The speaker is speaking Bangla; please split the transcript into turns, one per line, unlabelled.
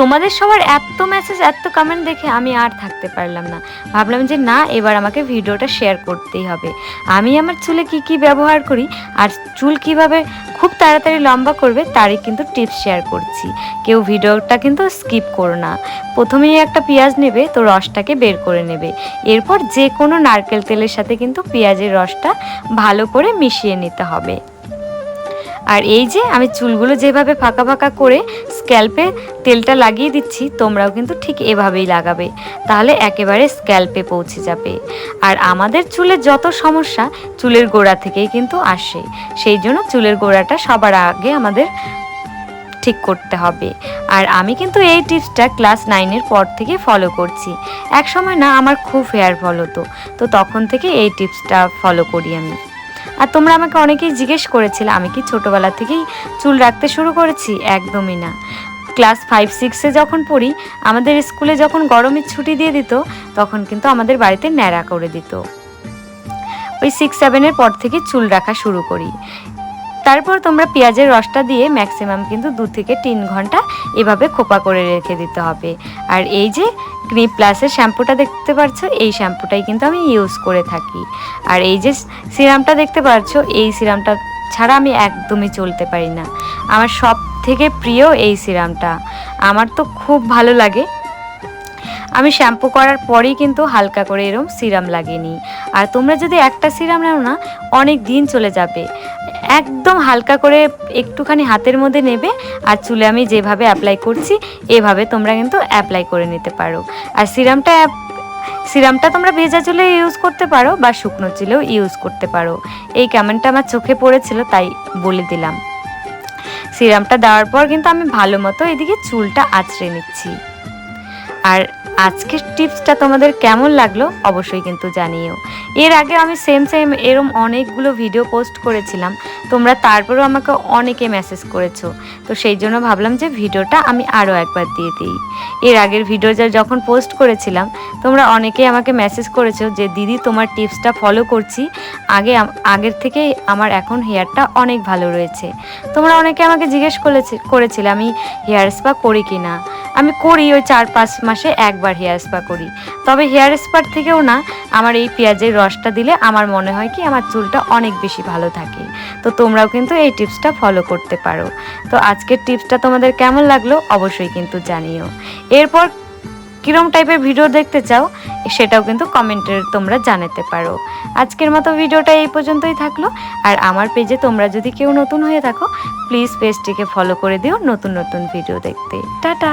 তোমাদের সবার এত মেসেজ এত কমেন্ট দেখে আমি আর থাকতে পারলাম না। ভাবলাম যে না, এবার আমাকে ভিডিওটা শেয়ার করতেই হবে। আমি আমার চুলে কি কি ব্যবহার করি, আর চুল কীভাবে খুব তাড়াতাড়ি লম্বা করবে, তারই কিন্তু টিপস শেয়ার করছি। কেউ ভিডিওটা কিন্তু স্কিপ করো না। প্রথমেই একটা পেঁয়াজ নেবে, তো রসটাকে বের করে নেবে। এরপর যে কোনো নারকেল তেলের সাথে কিন্তু পেঁয়াজের রসটা ভালো করে মিশিয়ে নিতে হবে। আর এই যে আমি চুলগুলো যেভাবে ফাঁকা ফাঁকা করে স্ক্যাল্পে তেলটা লাগিয়ে দিচ্ছি, তোমরাও কিন্তু ঠিক এভাবেই লাগাবে। তাহলে একেবারে স্ক্যাল্পে পৌঁছে যাবে। আর আমাদের চুলের যত সমস্যা, চুলের গোড়া থেকেই কিন্তু আসে। সেই জন্য চুলের গোড়াটা সবার আগে আমাদের ঠিক করতে হবে। আর আমি কিন্তু এই টিপসটা ক্লাস নাইনের পর থেকে ফলো করছি। এক সময় না, আমার খুব হেয়ার ফল হতো। তো তখন থেকে এই টিপসটা ফলো করি আমি। আর তোমরা আমাকে অনেকেই জিজ্ঞেস করেছিলে, আমি কি ছোটোবেলা থেকেই চুল রাখতে শুরু করেছি? একদমই না। ক্লাস ফাইভ সিক্সে যখন পড়ি, আমাদের স্কুলে যখন গরমের ছুটি দিয়ে দিত, তখন কিন্তু আমাদের বাড়িতে ন্যাড়া করে দিত। ওই সিক্স সেভেনের পর থেকে চুল রাখা শুরু করি। তারপর তোমরা পেঁয়াজের রসটা দিয়ে ম্যাক্সিমাম কিন্তু দু থেকে তিন ঘণ্টা এভাবে খোপা করে রেখে দিতে হবে। আর এই যে ক্রিম প্লাসের শ্যাম্পুটা দেখতে পাচ্ছ এই শ্যাম্পুটাই কিন্তু আমি ইউজ করে থাকি। আর এই যে সিরামটা দেখতে পাচ্ছ এই সিরামটা ছাড়া আমি একদমই চলতে পারি না। আমার সব থেকে প্রিয় এই সিরামটা। আমার তো খুব ভালো লাগে। আমি শ্যাম্পু করার পরেই কিন্তু হালকা করে এরম সিরাম লাগিয়ে নিই। আর তোমরা যদি একটা সিরাম নাও না, অনেক দিন চলে যাবে। একদম হালকা করে একটুখানি হাতের মধ্যে নেবে আর চুলে আমি যেভাবে অ্যাপ্লাই করছি, এভাবে তোমরা কিন্তু অ্যাপ্লাই করে নিতে পারো। আর সিরামটা সিরামটা তোমরা ভেজা চুলে ইউজ করতে পারো বা শুকনো চুলেও ইউজ করতে পারো। এই কেমনটা আমার চোখে পড়েছিল, তাই বলে দিলাম। সিরামটা দেওয়ার পর কিন্তু আমি ভালো মতো এদিকে চুলটা আঁচড়ে নিচ্ছি। আর আজকের টিপসটা তোমাদের কেমন লাগল অবশ্যই কিন্তু জানিও। এর আগে আমি সেম সেম এরম অনেকগুলো ভিডিও পোস্ট করেছিলাম, তোমরা তারপরেও আমাকে অনেকে মেসেজ করেছ। তো সেই জন্য ভাবলাম যে ভিডিওটা আমি আরও একবার দিয়ে দিই। এর আগের ভিডিও যা যখন পোস্ট করেছিলাম, তোমরা অনেকেই আমাকে মেসেজ করেছ যে, দিদি, তোমার টিপসটা ফলো করছি। আগে আগের থেকে আমার এখন হেয়ারটা অনেক ভালো রয়েছে। তোমরা অনেকে আমাকে জিজ্ঞেস করেছে, করেছিলে, আমি হেয়ার স্পা করি কি না আমি করি ওই চার পাঁচ মাসে একবার হেয়ার স্পা করি। তবে হেয়ার স্পার থেকেও না, আমার এই পেঁয়াজের রসটা দিলে আমার মনে হয় কি আমার চুলটা অনেক বেশি ভালো থাকে। তো তোমরাও কিন্তু এই টিপসটা ফলো করতে পারো। তো আজকের টিপসটা তোমাদের কেমন লাগল অবশ্যই কিন্তু জানিও। এরপর কিরম টাইপের ভিডিও দেখতে চাও, সেটাও কিন্তু কমেন্টে তোমরা জানাতে পারো। আজকের মতো ভিডিওটা এই পর্যন্তই থাকল। আর আমার পেজে তোমরা যদি কেউ নতুন হয়ে থাকো প্লিজ পেজটিকে ফলো করে দিও নতুন নতুন ভিডিও দেখতে। টাটা!